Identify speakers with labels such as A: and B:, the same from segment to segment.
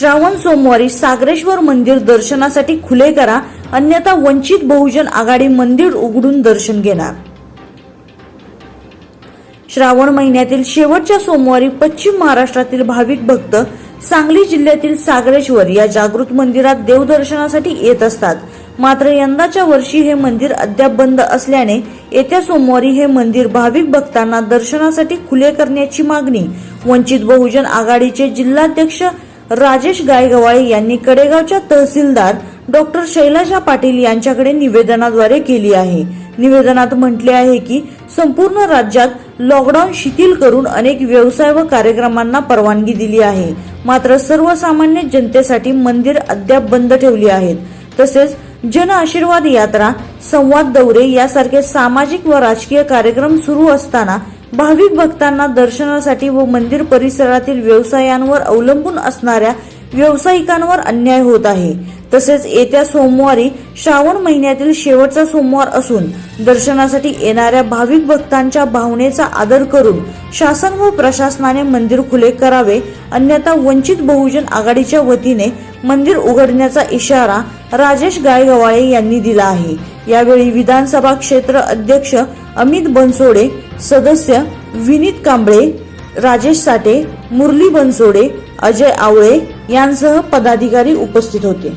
A: श्रावण सोमवारी सागरेश्वर मंदिर दर्शनासाठी खुले करा अन्यथा वंचित बहुजन आघाडी मंदिर उघडून दर्शन घेणार. श्रावण महिन्यातील शेवटच्या सोमवारी पश्चिम महाराष्ट्रातील भाविक भक्त सांगली जिल्ह्यातील सागरेश्वर या जागृत मंदिरात देवदर्शनासाठी येत असतात. मात्र यंदाच्या वर्षी हे मंदिर अद्याप बंद असल्याने येत्या सोमवारी हे मंदिर भाविक भक्तांना दर्शनासाठी खुले करण्याची मागणी वंचित बहुजन आघाडीचे जिल्हाध्यक्ष राजेश गायगवाळे यांनी कडेगावच्या तहसीलदार डॉक्टर शैलाजा पाटील यांच्याकडे निवेदनाद्वारे केली आहे. निवेदनात म्हटले आहे की संपूर्ण राज्यात लॉकडाऊन शिथिल करून अनेक व्यवसाय व कार्यक्रमांना परवानगी दिली आहे. मात्र सर्वसामान्य जनतेसाठी मंदिर अद्याप बंद ठेवली आहेत. तसेच जन आशीर्वाद यात्रा संवाद दौरे यासारखे सामाजिक व राजकीय कार्यक्रम सुरू असताना भाविक भक्तांना दर्शनासाठी व मंदिर परिसरातील व्यवसायांवर अवलंबून असणाऱ्या व्यावसायिकांवर अन्याय होत आहे. तसेच येत्या सोमवारी श्रावण महिन्यातील शेवटचा सोमवार असून दर्शनासाठी येणाऱ्या भाविक भक्तांच्या भावनेचा आदर करून शासन व प्रशासनाने मंदिर खुले करावे अन्यथा वंचित बहुजन आघाडीच्या वतीने मंदिर उघडण्याचा इशारा राजेश गायगवाळे यांनी दिला आहे. यावेळी विधानसभा क्षेत्र अध्यक्ष अमित बनसोडे सदस्य विनीत कांबळे राजेश साठे मुरली बनसोडे अजय आवळे यांसह पदाधिकारी उपस्थित होते.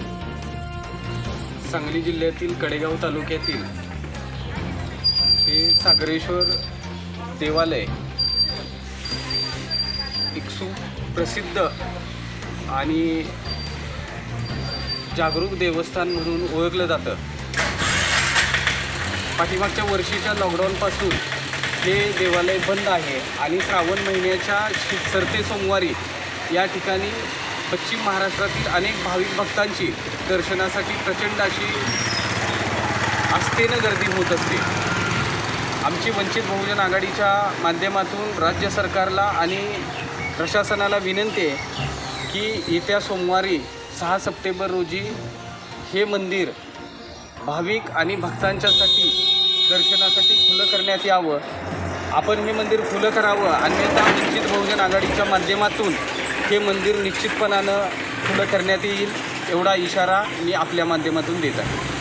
B: सांगली जिल्ह्यातील कडेगाव तालुक्यातील हे सागरेश्वर देवालय एक सुप्रसिद्ध आणि जागरूक देवस्थान म्हणून ओळखलं जातं. पाठीमागच्या वर्षीच्या लॉकडाऊनपासून हे देवालय बंद आहे आणि श्रावण महिन्याच्या सरते सोमवारी या ठिकाणी पश्चिम महाराष्ट्रातील अनेक भाविक भक्तांची दर्शनासाठी प्रचंड अशी आस्थेनं गर्दी होत असते. आमची वंचित बहुजन आघाडीच्या माध्यमातून राज्य सरकारला आणि प्रशासनाला विनंती आहे की येत्या सोमवारी सहा सप्टेंबर रोजी हे मंदिर भाविक आणि भक्तांच्यासाठी दर्शनासाठी खुलं करण्यात यावं. आपण हे मंदिर खुलं करावं. अन्यथा वंचित बहुजन आघाडीच्या माध्यमातून हे मंदिर निश्चितपणानं खुलं करण्यात येईल एवढा इशारा मी आपल्या माध्यमातून देत आहे.